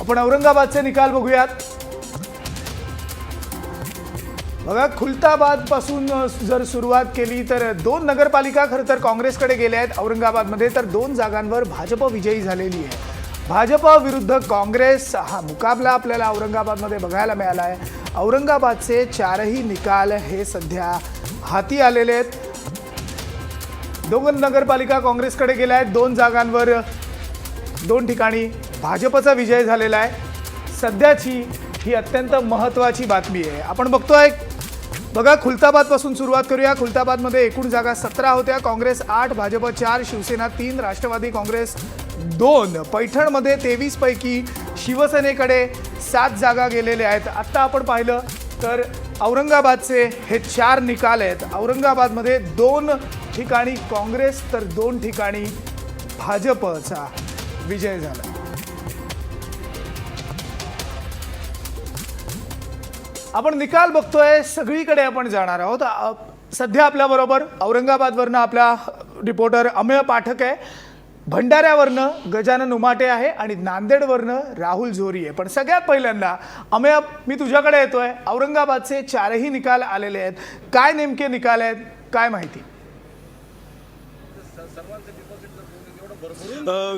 आपण औरंगाबादचे निकाल बघूयात. बघा खुलताबादपासून जर सुरुवात केली तर दोन नगरपालिका खरं तर काँग्रेसकडे गेल्या आहेत. औरंगाबादमध्ये तर दोन जागांवर भाजप विजयी झालेली आहे. भाजप विरुद्ध काँग्रेस हा मुकाबला आपल्याला औरंगाबादमध्ये बघायला मिळाला आहे औरंगाबादचे चारही निकाल हे सध्या हाती आलेले आहेत. दोन नगरपालिका काँग्रेसकडे गेल्या आहेत. दोन जागांवर दोन ठिकाणी भाजपचा विजय झालेला आहे. सध्याची ही अत्यंत महत्त्वाची बातमी आहे. आपण बघतोय बघा खुलताबादपासून सुरुवात करूया. खुलताबादमध्ये एकूण जागा सतरा होत्या. काँग्रेस आठ भाजप चार शिवसेना तीन राष्ट्रवादी काँग्रेस दोन. पैठणमध्ये तेवीसपैकी शिवसेनेकडे सात जागा गेलेल्या आहेत. आत्ता आपण पाहिलं तर औरंगाबादचे हे चार निकाल आहेत. औरंगाबादमध्ये दोन ठिकाणी काँग्रेस तर दोन ठिकाणी भाजपचा विजय झाला. आपण निकाल बघतोय सगळीकडे आपण जाणार आहोत. सध्या आपल्याबरोबर औरंगाबादवरनं आपला रिपोर्टर अमेय पाठक आहे. भंडाऱ्यावरनं गजानन उमाटे आहे आणि नांदेडवरनं राहुल झोरी आहे. पण सगळ्यात पहिल्यांदा अमेय मी तुझ्याकडे येतोय. औरंगाबादचे चारही निकाल आलेले आहेत. काय नेमके निकाल आहेत? काय माहिती?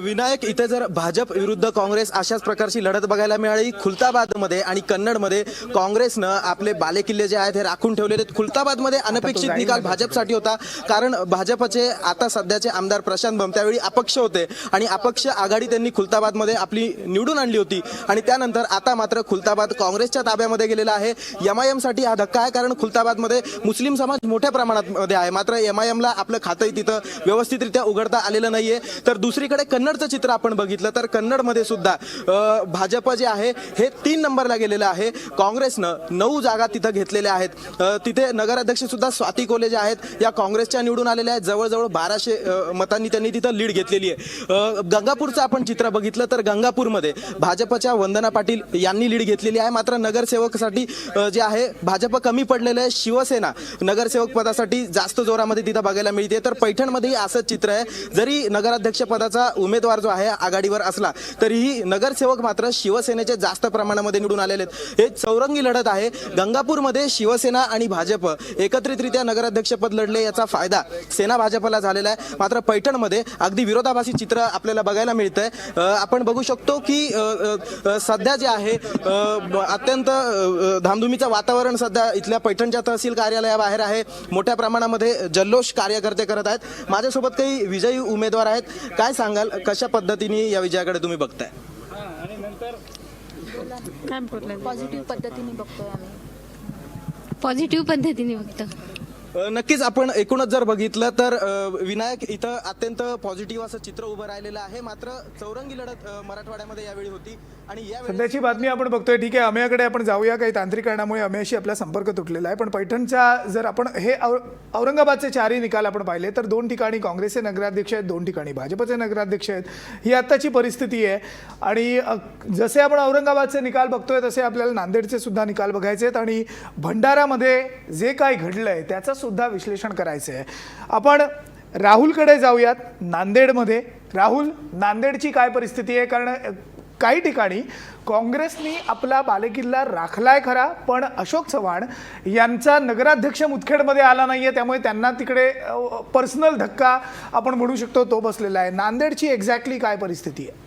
विनायक इथे जर भाजप विरुद्ध काँग्रेस अशाच प्रकारची लढत बघायला मिळाली खुलताबादमध्ये आणि कन्नडमध्ये काँग्रेसनं आपले बालेकिल्ले जे आहेत हे राखून ठेवलेले आहेत. खुलताबादमध्ये अनपेक्षित निकाल भाजपसाठी होता. कारण भाजपचे आता सध्याचे आमदार प्रशांत बम त्यावेळी अपक्ष होते. आणि अपक्ष आघाडी त्यांनी खुलताबादमध्ये आपली निवडून आणली होती. आणि त्यानंतर आता मात्र खुलताबाद काँग्रेसच्या ताब्यामध्ये गेलेला आहे. एम आयसाठी हा धक्का आहे कारण खुलताबादमध्ये मुस्लिम समाज मोठ्या प्रमाणात मध्ये आहे. मात्र एम आय एमला आपलं खातंही तिथं व्यवस्थितरित्या उघडता आलेलं नाहीये. तर दुसरीकडे कन्नडचं चित्र आपण बघितलं तर कन्नडमध्ये सुद्धा भाजप जे आहे हे तीन नंबरला गेलेलं आहे. काँग्रेसनं नऊ जागा तिथं घेतलेल्या आहेत. तिथे नगराध्यक्ष सुद्धा स्वाती कोले जे आहेत या काँग्रेसच्या निवडून आलेल्या आहेत. जवळजवळ बाराशे मतांनी त्यांनी तिथं लीड घेतलेली आहे. गंगापूरचं आपण चित्र बघितलं तर गंगापूरमध्ये भाजपच्या वंदना पाटील यांनी लीड घेतलेली आहे. मात्र नगरसेवकसाठी जे आहे भाजप कमी पडलेलं आहे. शिवसेना नगरसेवक पदासाठी जास्त जोरामध्ये तिथं बघायला मिळते. तर पैठणमध्येही असंच चित्र आहे. जरी नगराध्यक्षपदाचा उमेदवार जो आहे आघाडीवर असला तरीही नगरसेवक मात्र शिवसेनेचे जास्त प्रमाणामध्ये निवडून आलेले आहेत. हे चौरंगी लढत आहे. गंगापूरमध्ये शिवसेना आणि भाजप एकत्रितरित्या नगराध्यक्षपद लढले याचा फायदा सेना भाजपला झालेला आहे. मात्र पैठणमध्ये अगदी विरोधाभासी चित्र आपल्याला बघायला मिळत आहे आपण बघू शकतो की सध्या जे आहे अत्यंत धामधुमीचं वातावरण सध्या इथल्या पैठणच्या तहसील कार्यालयाबाहेर आहे. मोठ्या प्रमाणामध्ये जल्लोष कार्यकर्ते करत आहेत. माझ्यासोबत काही विजयी उमेदवार आहेत. काय सांगाल? कशा पद्धतीने या विजयाकडे तुम्ही बघताय? काय पॉझिटिव्ह पद्धतीने बघतोय आम्ही. पॉझिटिव्ह पद्धतीने अ, नक्कीच आपण एकूणच जर बघितलं तर विनायक इथं अत्यंत पॉझिटिव्ह असं चित्र उभं राहिलेलं आहे. मात्र चौरंगी लढत मराठवाड्यामध्ये यावेळी होती. आणि या सध्याची बातमी आपण बघतोय ठीक आहे अमेयाकडे आपण जाऊया. काही तांत्रिक कारणामुळे अमेयाशी आपला संपर्क तुटलेला आहे. पण पैठणचा जर आपण हे औरंगाबादचे चारही निकाल आपण पाहिले तर दोन ठिकाणी काँग्रेसचे नगराध्यक्ष आहेत दोन ठिकाणी भाजपचे नगराध्यक्ष आहेत. ही आत्ताची परिस्थिती आहे. आणि जसे आपण औरंगाबादचे निकाल बघतोय तसे आपल्याला नांदेडचे सुद्धा निकाल बघायचे आहेत. आणि भंडारामध्ये जे काही घडलं आहे त्याचं सुद्धा विश्लेषण करायचं आहे. आपण राहुलकडे जाऊयात नांदेडमध्ये. राहुल नांदेडची काय परिस्थिती आहे? कारण काही ठिकाणी काँग्रेसनी आपला बालेकिल्ला राखलाय खरा पण अशोक चव्हाण यांचा नगराध्यक्ष मुदखेडमध्ये आला नाहीये त्यामुळे त्यांना तिकडे पर्सनल धक्का आपण म्हणू शकतो तो बसलेला आहे. नांदेडची एक्झॅक्टली काय परिस्थिती आहे?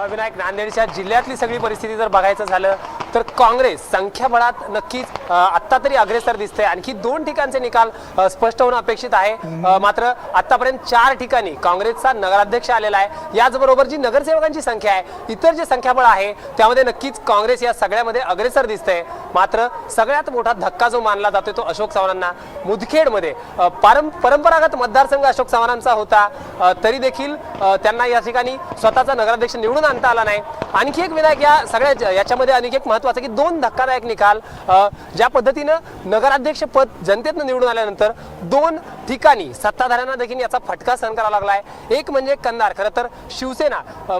विनायक नांदेडच्या जिल्ह्यातली सगळी परिस्थिती जर बघायचं झालं तर काँग्रेस संख्याबळात नक्कीच आत्ता तरी अग्रेसर दिसते आणखी दोन ठिकाणचे निकाल स्पष्ट होणं अपेक्षित आहे. मात्र आतापर्यंत चार ठिकाणी काँग्रेसचा नगराध्यक्ष आलेला आहे. याचबरोबर जी नगरसेवकांची संख्या आहे इतर जे संख्याबळ आहे त्यामध्ये नक्कीच काँग्रेस या सगळ्यामध्ये अग्रेसर दिसते मात्र सगळ्यात मोठा धक्का जो मानला जातो तो अशोक चव्हाणांना. मुदखेडमध्ये पारं परंपरागत मतदारसंघ अशोक चव्हाणांचा होता. तरी देखील त्यांना या ठिकाणी स्वतःचा नगराध्यक्ष निवडून आणता आला नाही. आणखी एक विनायक या सगळ्या याच्यामध्ये आणखी एक महत्वाचं की दोन धक्कादायक निकाल ज्या पद्धतीनं नगराध्यक्ष पद जनतेतनं निवडून आल्यानंतर दोन ठिकाणी सत्ताधाऱ्यांना देखील याचा फटका सहन करावा लागलाय एक म्हणजे कंधार. खरं तर शिवसेना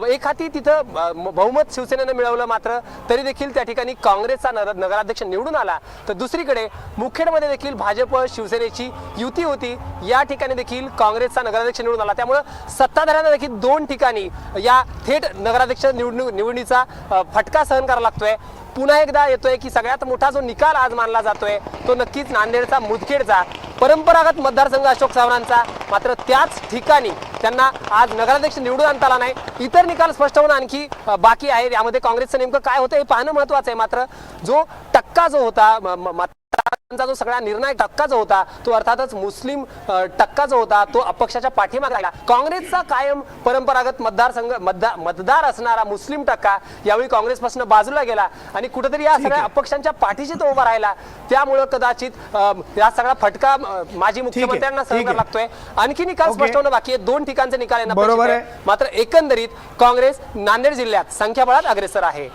एक हाती तिथं बहुमत शिवसेनेनं मिळवलं मात्र तरी देखील त्या ठिकाणी काँग्रेसचा नगर- नगराध्यक्ष निवडून आला. तर दुसरीकडे मुखेडमध्ये देखील भाजप शिवसेनेची युती होती. या ठिकाणी देखील काँग्रेसचा नगराध्यक्ष निवडून आला. त्यामुळं सत्ताधाऱ्यांना देखील दोन ठिकाणी या थेट नगराध्यक्ष निवडणूक निवडणीचा फटका सहन करावा लागतोय. पुन्हा एकदा येतोय की सगळ्यात मोठा जो निकाल आज मानला जातोय तो नक्कीच नांदेडचा मुदखेडचा. परंपरागत मतदारसंघ अशोक चव्हाणांचा. मात्र त्याच ठिकाणी त्यांना आज नगराध्यक्ष निवडून आणता आला नाही इतर निकाल स्पष्ट होणं आणखी बाकी आहे. यामध्ये काँग्रेसचं नेमकं काय होतं हे पाहणं महत्वाचं आहे. मात्र जो टक्का जो होता जो सगळा निर्णायक टक्का जो होता तो अर्थातच मुस्लिम टक्का जो होता तो अपक्षाच्या पाठीमागे राहिला. काँग्रेसचा कायम परंपरागत मतदारसंघ मतदार मतदार असणारा मुस्लिम टक्का यावेळी काँग्रेसपासून बाजूला गेला आणि कुठेतरी या सगळ्या अपक्षांच्या पाठीशी तो उभा राहिला. त्यामुळं कदाचित या सगळा फटका माजी मुख्यमंत्र्यांना. करावा लागतोय. आणखी निकाल. स्पष्ट होणं बाकी आहे. दोन ठिकाणचे निकाल येणं बरोबर अपेक्षित आहे. मात्र एकंदरीत काँग्रेस नांदेड जिल्ह्यात संख्याबळात अग्रेसर आहे.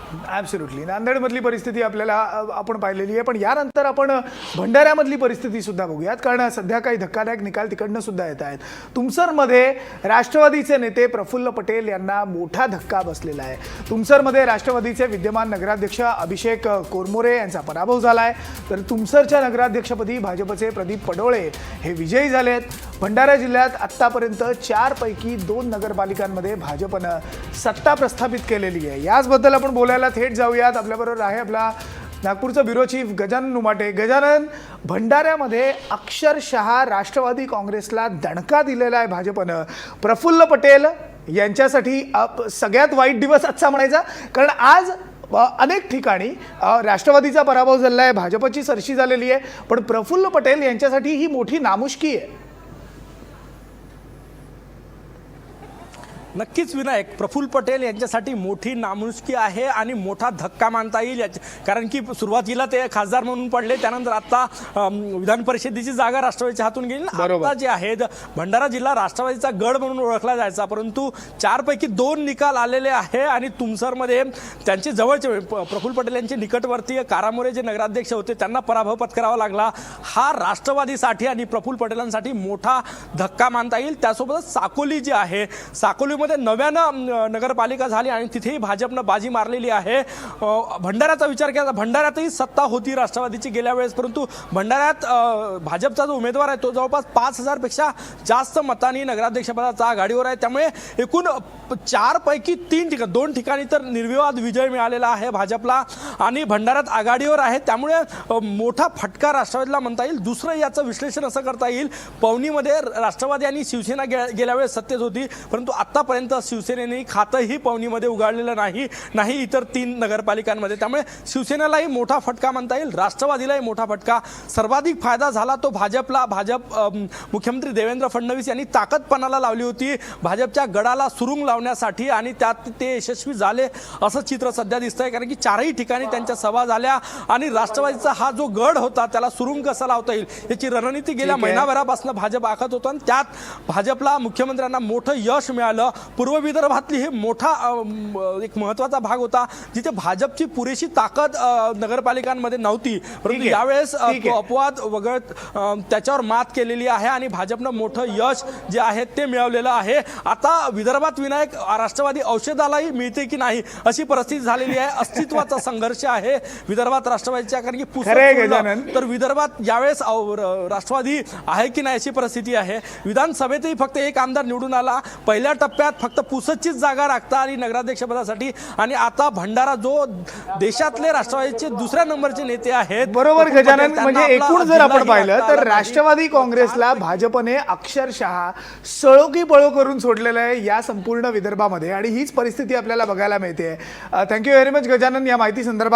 नांदेडमधली परिस्थिती आपल्याला आपण पाहिलेली आहे. पण यानंतर आपण भंडाऱ्यामधली परिस्थिती सुद्धा बघूयात कारण सध्या काही धक्कादायक निकाल तिकडनं सुद्धा येत आहेत. तुमसरमध्ये राष्ट्रवादीचे नेते प्रफुल्ल पटेल यांना मोठा धक्का बसलेला आहे. तुमसरमध्ये राष्ट्रवादीचे विद्यमान नगराध्यक्ष अभिषेक कोरमोरे यांचा पराभव झाला आहे तर तुमसरच्या नगराध्यक्षपदी भाजपचे प्रदीप पडोळे हे विजयी झाले आहेत भंडारा जिल्ह्यात आत्तापर्यंत चारपैकी दोन नगरपालिकांमध्ये भाजपनं सत्ता प्रस्थापित केलेली आहे. याचबद्दल आपण बोलायला थेट जाऊयात. आपल्याबरोबर आहे आपला नागपूरचा ब्युरो चीफ गजानन नुमाटे. गजानन भंडाऱ्यामध्ये अक्षरशः राष्ट्रवादी काँग्रेसला दणका दिलेला आहे भाजपनं. प्रफुल्ल पटेल यांच्यासाठी सगळ्यात वाईट दिवस आजचा म्हणायचा. कारण आज अनेक ठिकाणी राष्ट्रवादीचा पराभव झालेला आहे भाजपची सरशी झालेली आहे. पण प्रफुल्ल पटेल यांच्यासाठी ही मोठी नामुष्की आहे. नक्कीच विनायक प्रफुल्ल पटेल यांच्यासाठी मोठी नामुष्की आहे आणि मोठा धक्का मानता येईल याच्या कारण की सुरुवातीला ते खासदार म्हणून पडले त्यानंतर आता विधान परिषदेची जागा राष्ट्रवादीच्या हातून गेली. आता जे आहेत भंडारा जिल्हा राष्ट्रवादीचा गड म्हणून ओळखला जायचा परंतु चारपैकी दोन निकाल आलेले आहे आणि तुमसरमध्ये त्यांचे जवळचे प्रफुल्ल पटेल यांचे निकटवर्तीय कारामोरे जे नगराध्यक्ष होते त्यांना पराभव पत्करावा लागला. हा राष्ट्रवादीसाठी आणि प्रफुल्ल पटेलांसाठी मोठा धक्का मानता येईल. त्यासोबतच साकोली जी आहे साकोलीमध्ये नव्यानं नगरपालिका झाली आणि तिथेही भाजपनं बाजी मारलेली आहे. भंडाऱ्याचा विचार केला तर भंडाऱ्यातही सत्ता होती राष्ट्रवादीची गेल्या वेळेस परंतु भंडाऱ्यात भाजपचा जो उमेदवार आहे तो जवळपास पाच हजारपेक्षा जास्त मतांनी नगराध्यक्षपदाचा आघाडीवर आहे. त्यामुळे एकूण चारपैकी तीन ठिकाण दोन ठिकाणी तर निर्विवाद विजय मिळालेला आहे भाजपला आणि भंडाऱ्यात आघाडीवर आहे. त्यामुळे मोठा फटका राष्ट्रवादीला म्हणता येईल. दुसरं याचं विश्लेषण असं करता येईल. पवनीमध्ये राष्ट्रवादी आणि शिवसेना गे गेल्या वेळेस सत्तेत होती परंतु आत्तापर्यंत शिवसेनेने खातंही पवनीमध्ये उघडलेलं नाही नाही इतर तीन नगरपालिकांमध्ये. त्यामुळे शिवसेनेलाही मोठा फटका म्हणता येईल राष्ट्रवादीलाही मोठा फटका. सर्वाधिक फायदा झाला तो भाजपला. भाजप मुख्यमंत्री देवेंद्र फडणवीस यांनी ताकदपणाला लावली होती. भाजपच्या गडाला सुरुंग लावण्यासाठी आणि त्यात ते यशस्वी झाले असं चित्र सध्या दिसतंय कारण की चारही ठिकाणी त्यांच्या सभा झाल्या आणि राष्ट्रवादीचा हा जो गड होता त्याला सुरुंग कसा लावता येईल याची रणनीती गेल्या. महिनाभरापासून भाजप आखत होतं आणि त्यात भाजपला मुख्यमंत्र्यांना मोठं यश मिळालं. पूर्व विदर्भातली हे मोठा एक महत्त्वाचा भाग होता जिथे भाजपची पुरेशी ताकद नगरपालिकांमध्ये नव्हती परंतु. यावेळेस तो. अपवाद वगळत त्याच्यावर मात केलेली आहे आणि भाजपनं मोठं यश जे आहे ते मिळवलेलं आहे आता विदर्भात विनायक राष्ट्रवादी औषधालाही मिळते की नाही अशी परिस्थिती झालेली आहे अस्तित्वाचा संघर्ष आहे विदर्भात राष्ट्रवादीच्या कारण की. तर विदर्भात यावेळेस राष्ट्रवादी आहे की नाही अशी परिस्थिती आहे विधानसभेतही फक्त एक आमदार निवडून आला पहिल्या टप्प्यात फक्त पुसदचीच जागा राखता आली नगराध्यक्षपदासाठी आणि आता भंडारा जो देशातले राष्ट्रवादीचे दुसऱ्या नंबरचे नेते आहेत बरोबर गजानन म्हणजे एकूण जर आपण पाहिलं तर. राष्ट्रवादी काँग्रेसला भाजपने अक्षरशः सळो की पळो करून सोडलेलं आहे या संपूर्ण विदर्भामध्ये. आणि हीच परिस्थिती आपल्याला बघायला मिळते थँक्यू व्हेरी मच गजानन. या माहिती संदर्भात